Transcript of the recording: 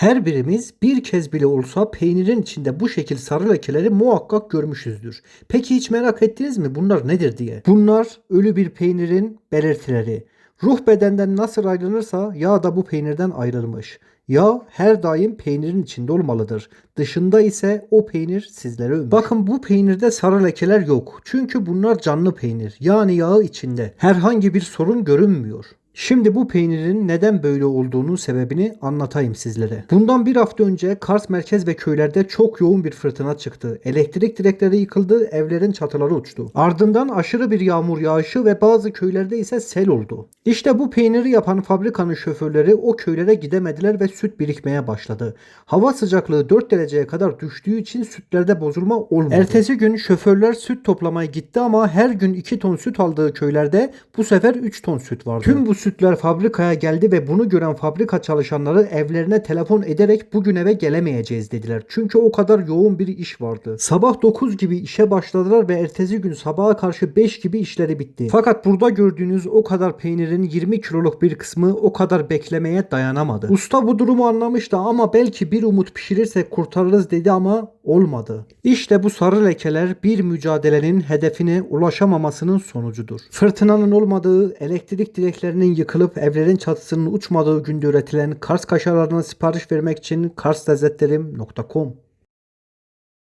Her birimiz bir kez bile olsa peynirin içinde bu şekil sarı lekeleri muhakkak görmüşüzdür. Peki hiç merak ettiniz mi bunlar nedir diye? Bunlar ölü bir peynirin belirtileri. Ruh bedenden nasıl ayrılırsa yağ da bu peynirden ayrılmış. Yağ her daim peynirin içinde olmalıdır. Dışında ise o peynir sizlere ömür. Bakın bu peynirde sarı lekeler yok. Çünkü bunlar canlı peynir. Yani yağı içinde. Herhangi bir sorun görünmüyor. Şimdi bu peynirin neden böyle olduğunun sebebini anlatayım sizlere. Bundan bir hafta önce Kars merkez ve köylerde çok yoğun bir fırtına çıktı. Elektrik direkleri yıkıldı, evlerin çatıları uçtu. Ardından aşırı bir yağmur yağışı ve bazı köylerde ise sel oldu. İşte bu peyniri yapan fabrikanın şoförleri o köylere gidemediler ve süt birikmeye başladı. Hava sıcaklığı 4 dereceye kadar düştüğü için sütlerde bozulma olmadı. Ertesi gün şoförler süt toplamaya gitti ama her gün 2 ton süt aldığı köylerde bu sefer 3 ton süt vardı. Tüm bu sütler fabrikaya geldi ve bunu gören fabrika çalışanları evlerine telefon ederek bugün eve gelemeyeceğiz dediler. Çünkü o kadar yoğun bir iş vardı. Sabah 9 gibi işe başladılar ve ertesi gün sabaha karşı 5 gibi işleri bitti. Fakat burada gördüğünüz o kadar peynirin 20 kiloluk bir kısmı o kadar beklemeye dayanamadı. Usta bu durumu anlamıştı ama belki bir umut pişirirsek kurtarırız dedi ama olmadı. İşte bu sarı lekeler bir mücadelenin hedefine ulaşamamasının sonucudur. Fırtınanın olmadığı, elektrik direklerinin yıkılıp evlerin çatısının uçmadığı günde üretilen Kars kaşarlarına sipariş vermek için karslezzetlerim.com